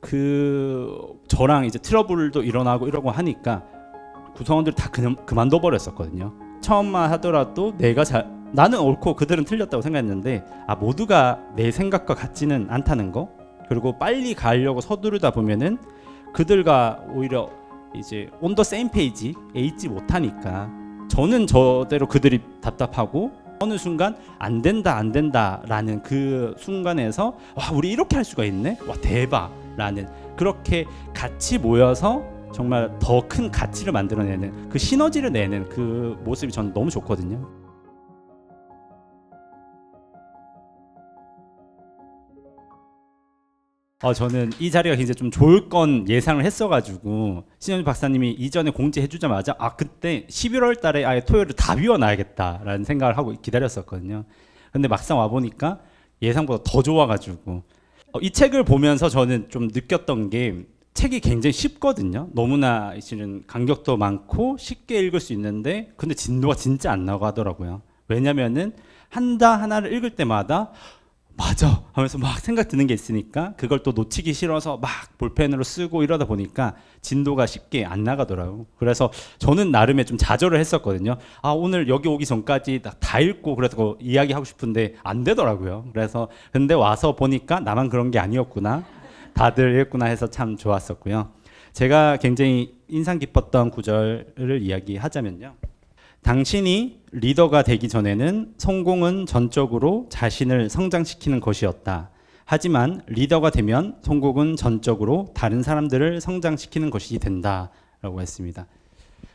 그 저랑 이제 트러블도 일어나고 이러고 하니까 구성원들 다 그냥 그만둬 버렸었거든요. 처음만 하더라도 내가 잘 나는 옳고 그들은 틀렸다고 생각했는데 아 모두가 내 생각과 같지는 않다는 거? 그리고 빨리 가려고 서두르다 보면은 그들과 오히려 이제 온 더 세임 페이지에 있지 못하니까 저는 저대로 그들이 답답하고 어느 순간 안 된다 안 된다라는 그 순간에서 와 우리 이렇게 할 수가 있네? 와 대박 라는 그렇게 같이 모여서 정말 더 큰 가치를 만들어내는 그 시너지를 내는 그 모습이 저는 너무 좋거든요. 어, 저는 이 자리가 굉장히 좀 좋을 건 예상을 했어가지고 신현주 박사님이 이전에 공지해주자마자 아 그때 11월 달에 아예 토요일을 다 비워놔야겠다라는 생각을 하고 기다렸었거든요. 근데 막상 와 보니까 예상보다 더 좋아가지고 어, 이 책을 보면서 저는 좀 느꼈던 게 책이 굉장히 쉽거든요. 너무나 실은 간격도 많고 쉽게 읽을 수 있는데 근데 진도가 진짜 안 나가더라고요. 왜냐면은 한다 하나를 읽을 때마다 맞아 하면서 막 생각 드는 게 있으니까 그걸 또 놓치기 싫어서 막 볼펜으로 쓰고 이러다 보니까 진도가 쉽게 안 나가더라고요. 그래서 저는 나름의 좀 좌절을 했었거든요. 아 오늘 여기 오기 전까지 다- 다 읽고 그래서 이야기하고 싶은데 안 되더라고요. 그래서 근데 와서 보니까 나만 그런 게 아니었구나. 다들 읽구나 해서 참 좋았었고요. 제가 굉장히 인상 깊었던 구절을 이야기하자면요. 당신이 리더가 되기 전에는 성공은 전적으로 자신을 성장시키는 것이었다. 하지만 리더가 되면 성공은 전적으로 다른 사람들을 성장시키는 것이 된다 라고 했습니다.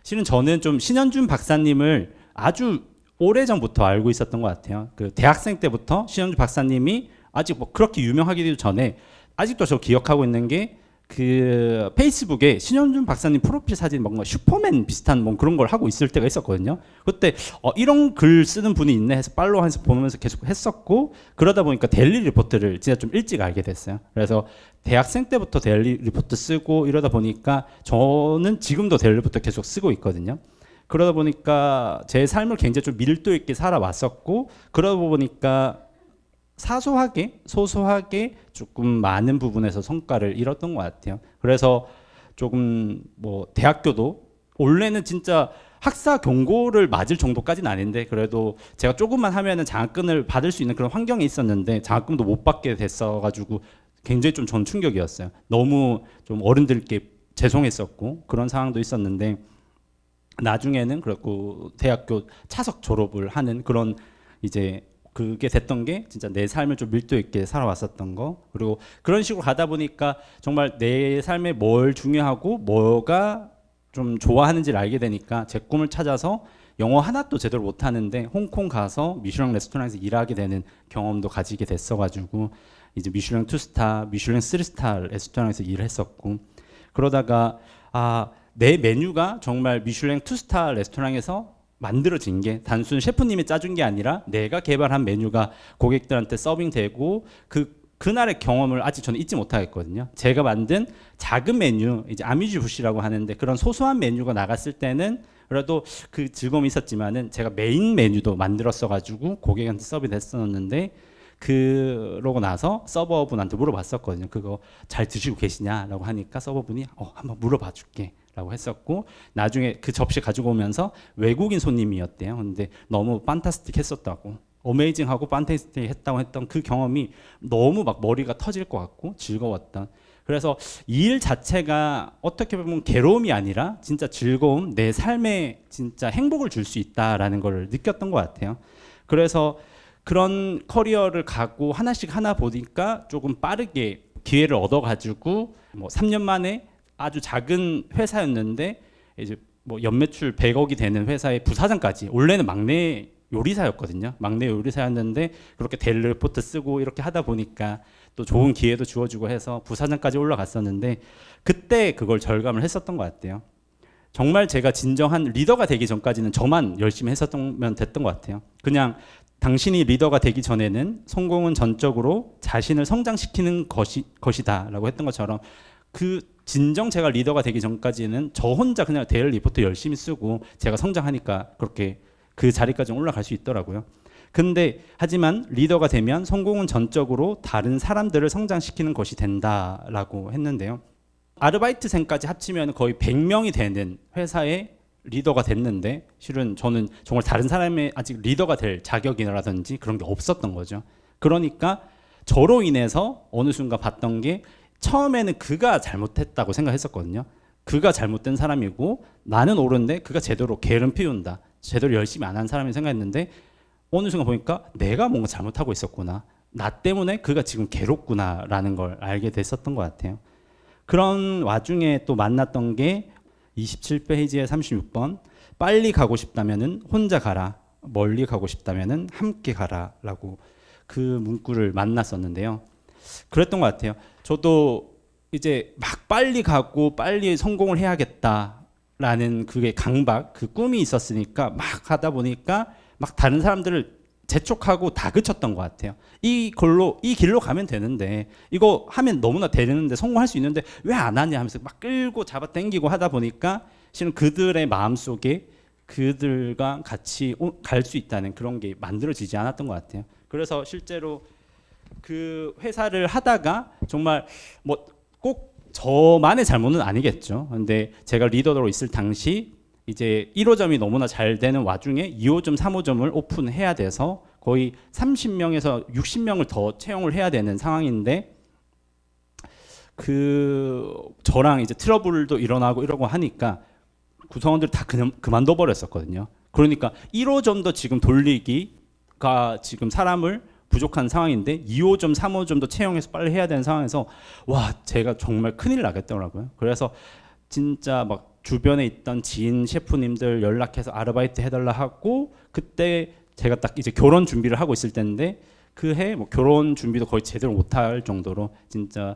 실은 저는 좀 신현준 박사님을 아주 오래 전부터 알고 있었던 것 같아요. 그 대학생 때부터 신현준 박사님이 아직 뭐 그렇게 유명하기도 전에 아직도 저 기억하고 있는 게 그 페이스북에 신현준 박사님 프로필 사진 뭔가 슈퍼맨 비슷한 뭐 그런 걸 하고 있을 때가 있었거든요. 그때 어, 이런 글 쓰는 분이 있네 해서 팔로우 해서 보면서 계속 했었고 그러다 보니까 데일리 리포트를 진짜 좀 일찍 알게 됐어요. 그래서 대학생 때부터 데일리 리포트 쓰고 이러다 보니까 저는 지금도 데일리 리포트 계속 쓰고 있거든요. 그러다 보니까 제 삶을 굉장히 좀 밀도 있게 살아왔었고 그러다 보니까 사소하게 소소하게 조금 많은 부분에서 성과를 잃었던 것 같아요. 그래서 조금 뭐 대학교도 원래는 진짜 학사 경고를 맞을 정도까지는 아닌데 그래도 제가 조금만 하면은 장학금을 받을 수 있는 그런 환경에 있었는데 장학금도 못 받게 됐어가지고 굉장히 좀 전 충격이었어요. 너무 좀 어른들께 죄송했었고 그런 상황도 있었는데 나중에는 그렇고 대학교 차석 졸업을 하는 그런 이제 그게 됐던 게 진짜 내 삶을 좀 밀도 있게 살아왔었던 거. 그리고 그런 식으로 가다 보니까 정말 내 삶에 뭘 중요하고 뭐가 좀 좋아하는지를 알게 되니까 제 꿈을 찾아서 영어 하나도 제대로 못하는데 홍콩 가서 미슐랭 레스토랑에서 일하게 되는 경험도 가지게 됐어가지고 이제 미슐랭 투스타, 미슐랭 쓰리스타 레스토랑에서 일을 했었고 그러다가 아 내 메뉴가 정말 미슐랭 투스타 레스토랑에서 만들어진 게 단순 셰프님이 짜준 게 아니라 내가 개발한 메뉴가 고객들한테 서빙되고 그 그날의 경험을 아직 저는 잊지 못하겠거든요. 제가 만든 작은 메뉴 이제 아뮤즈 부시라고 하는데 그런 소소한 메뉴가 나갔을 때는 그래도 그 즐거움이 있었지만은 제가 메인 메뉴도 만들었어 가지고 고객한테 서비스했었는데 그러고 나서 서버분한테 물어봤었거든요. 그거 잘 드시고 계시냐라고 하니까 서버분이 어 한번 물어봐 줄게. 라고 했었고 나중에 그 접시 가지고 오면서 외국인 손님이었대요. 근데 너무 판타스틱 했었다고. 어메이징하고 판타스틱 했다고 했던 그 경험이 너무 막 머리가 터질 것 같고 즐거웠던. 그래서 이 일 자체가 어떻게 보면 괴로움이 아니라 진짜 즐거움, 내 삶에 진짜 행복을 줄 수 있다라는 걸 느꼈던 것 같아요. 그래서 그런 커리어를 가고 하나씩 하나 보니까 조금 빠르게 기회를 얻어가지고 뭐 3년 만에 아주 작은 회사였는데 이제 뭐 연매출 100억이 되는 회사의 부사장까지 원래는 막내 요리사였거든요. 막내 요리사였는데 그렇게 리포트 쓰고 이렇게 하다 보니까 또 좋은 기회도 주어지고 해서 부사장까지 올라갔었는데 그때 그걸 절감을 했었던 것 같아요. 정말 제가 진정한 리더가 되기 전까지는 저만 열심히 했었으면 됐던 것 같아요. 그냥 당신이 리더가 되기 전에는 성공은 전적으로 자신을 성장시키는 것이 것이다라고 했던 것처럼 그 진정 제가 리더가 되기 전까지는 저 혼자 그냥 데일 리포트 열심히 쓰고 제가 성장하니까 그렇게 그 자리까지 올라갈 수 있더라고요. 근데 하지만 리더가 되면 성공은 전적으로 다른 사람들을 성장시키는 것이 된다라고 했는데요. 아르바이트생까지 합치면 거의 100명이 되는 회사의 리더가 됐는데 실은 저는 정말 다른 사람의 아직 리더가 될 자격이라든지 그런 게 없었던 거죠. 그러니까 저로 인해서 어느 순간 봤던 게 처음에는 그가 잘못했다고 생각했었거든요. 그가 잘못된 사람이고 나는 옳은데 그가 제대로 게으름 피운다. 제대로 열심히 안 한 사람이 생각했는데 어느 순간 보니까 내가 뭔가 잘못하고 있었구나. 나 때문에 그가 지금 괴롭구나라는 걸 알게 됐었던 것 같아요. 그런 와중에 또 만났던 게 27페이지에 36번 빨리 가고 싶다면은 혼자 가라. 멀리 가고 싶다면은 함께 가라라고 그 문구를 만났었는데요. 그랬던 것 같아요. 저도 이제 막 빨리 가고 빨리 성공을 해야겠다라는 그게 강박, 그 꿈이 있었으니까 막 하다 보니까 막 다른 사람들을 재촉하고 다그쳤던 것 같아요. 이 걸로 이 길로 가면 되는데 이거 하면 너무나 되는데 성공할 수 있는데 왜 안 하냐 하면서 막 끌고 잡아 당기고 하다 보니까 실은 그들의 마음 속에 그들과 같이 갈 수 있다는 그런 게 만들어지지 않았던 것 같아요. 그래서 실제로 그 회사를 하다가 정말 뭐꼭 저만의 잘못은 아니겠죠. 근데 제가 리더로 있을 당시 이제 1호점이 너무나 잘 되는 와중에 2호점, 3호점을 오픈해야 돼서 거의 30명에서 60명을 더 채용을 해야 되는 상황인데 그 저랑 이제 트러블도 일어나고 이러고 하니까 구성원들 다 그냥 그만둬 버렸었거든요. 그러니까 1호점도 지금 돌리기가 지금 사람을 부족한 상황인데 2호점, 3호점도 채용해서 빨리 해야 되는 상황에서 와 제가 정말 큰일 나겠더라고요. 그래서 진짜 막 주변에 있던 지인 셰프님들 연락해서 아르바이트 해달라 하고 그때 제가 딱 이제 결혼 준비를 하고 있을 때인데 그 해 뭐 결혼 준비도 거의 제대로 못할 정도로 진짜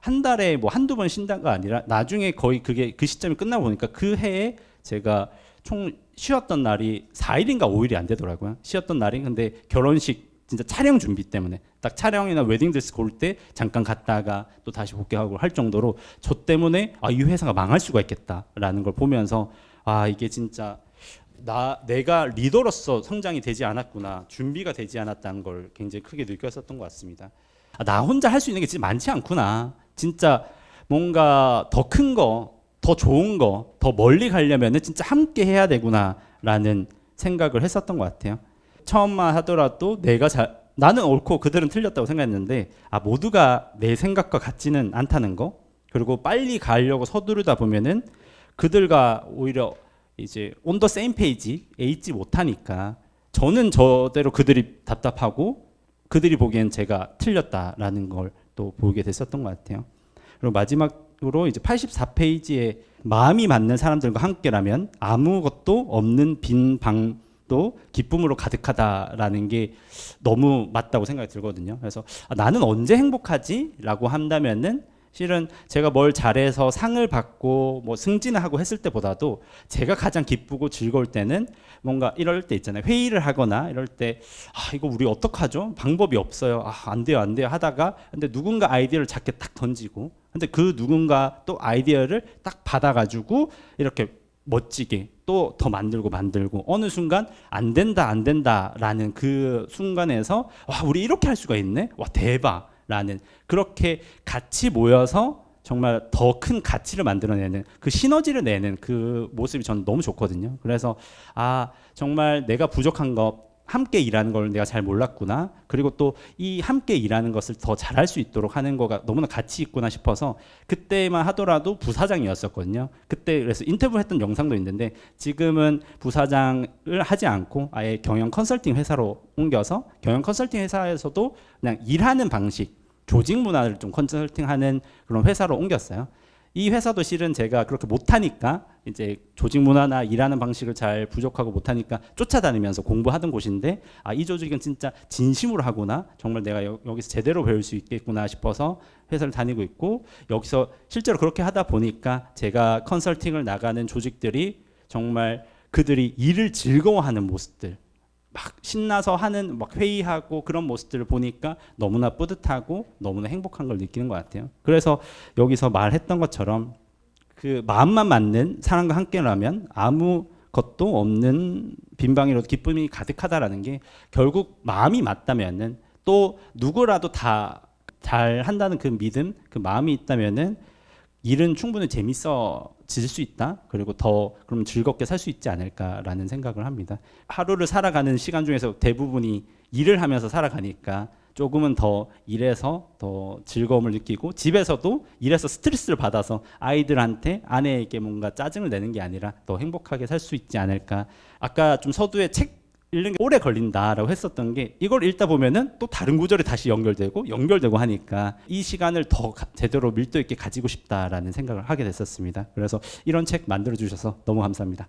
한 달에 뭐 한두 번 쉰다가 아니라 나중에 거의 그게 그 시점이 끝나고 보니까 그 해에 제가 총 쉬었던 날이 4일인가 5일이 안 되더라고요. 쉬었던 날이 근데 결혼식 진짜 촬영 준비 때문에 딱 촬영이나 웨딩 드레스 고를 때 잠깐 갔다가 또 다시 복귀하고 할 정도로 저 때문에 아 이 회사가 망할 수가 있겠다라는 걸 보면서 아 이게 진짜 나 내가 리더로서 성장이 되지 않았구나 준비가 되지 않았다는 걸 굉장히 크게 느꼈었던 것 같습니다. 아, 나 혼자 할 수 있는 게 진짜 많지 않구나. 진짜 뭔가 더 큰 거, 더 좋은 거, 더 멀리 가려면은 진짜 함께 해야 되구나라는 생각을 했었던 것 같아요. 처음만 하더라도 내가 잘 나는 옳고 그들은 틀렸다고 생각했는데 아 모두가 내 생각과 같지는 않다는 거 그리고 빨리 가려고 서두르다 보면은 그들과 오히려 이제 온 더 세임 페이지에 있지 못하니까 저는 저대로 그들이 답답하고 그들이 보기엔 제가 틀렸다라는 걸 또 보게 됐었던 것 같아요. 그리고 마지막으로 이제 84페이지에 마음이 맞는 사람들과 함께라면 아무것도 없는 빈 방 도 기쁨으로 가득하다라는 게 너무 맞다고 생각이 들거든요. 그래서 아, 나는 언제 행복하지?라고 한다면은 실은 제가 뭘 잘해서 상을 받고 뭐 승진을 하고 했을 때보다도 제가 가장 기쁘고 즐거울 때는 뭔가 이럴 때 있잖아요. 회의를 하거나 이럴 때 아, 이거 우리 어떡하죠? 방법이 없어요. 아, 안 돼요. 안 돼요. 하다가 근데 누군가 아이디어를 작게 딱 던지고 근데 그 누군가 또 아이디어를 딱 받아 가지고 이렇게 멋지게 또 더 만들고 만들고 어느 순간 안 된다 안 된다라는 그 순간에서 와 우리 이렇게 할 수가 있네 와 대박 라는 그렇게 같이 모여서 정말 더 큰 가치를 만들어내는 그 시너지를 내는 그 모습이 저는 너무 좋거든요. 그래서 아 정말 내가 부족한 것 함께 일하는 걸 내가 잘 몰랐구나. 그리고 또 이 함께 일하는 것을 더 잘할 수 있도록 하는 거가 너무나 가치 있구나 싶어서 그때만 하더라도 부사장이었었거든요. 그때 그래서 인터뷰했던 영상도 있는데 지금은 부사장을 하지 않고 아예 경영 컨설팅 회사로 옮겨서 경영 컨설팅 회사에서도 그냥 일하는 방식 조직 문화를 좀 컨설팅하는 그런 회사로 옮겼어요. 이 회사도 실은 제가 그렇게 못하니까 이제 조직 문화나 일하는 방식을 잘 부족하고 못하니까 쫓아다니면서 공부하던 곳인데 아 이 조직은 진짜 진심으로 하구나. 정말 내가 여, 기서 제대로 배울 수 있겠구나 싶어서 회사를 다니고 있고 여기서 실제로 그렇게 하다 보니까 제가 컨설팅을 나가는 조직들이 정말 그들이 일을 즐거워하는 모습들 막 신나서 하는 막 회의하고 그런 모습들을 보니까 너무나 뿌듯하고 너무나 행복한 걸 느끼는 것 같아요. 그래서 여기서 말했던 것처럼 그 마음만 맞는 사람과 함께라면 아무 것도 없는 빈방이라도 기쁨이 가득하다라는 게 결국 마음이 맞다면은 또 누구라도 다 잘 한다는 그 믿음, 그 마음이 있다면은 일은 충분히 재밌어 질 수 있다. 그리고 더 그럼 즐겁게 살 수 있지 않을까라는 생각을 합니다. 하루를 살아가는 시간 중에서 대부분이 일을 하면서 살아가니까 조금은 더 일해서 더 즐거움을 느끼고 집에서도 일해서 스트레스를 받아서 아이들한테 아내에게 뭔가 짜증을 내는 게 아니라 더 행복하게 살 수 있지 않을까. 아까 좀 서두에 책 읽는 게 오래 걸린다라고 했었던 게 이걸 읽다 보면은 또 다른 구절이 다시 연결되고 연결되고 하니까 이 시간을 더 가- 제대로 밀도 있게 가지고 싶다라는 생각을 하게 됐었습니다. 그래서 이런 책 만들어 주셔서 너무 감사합니다.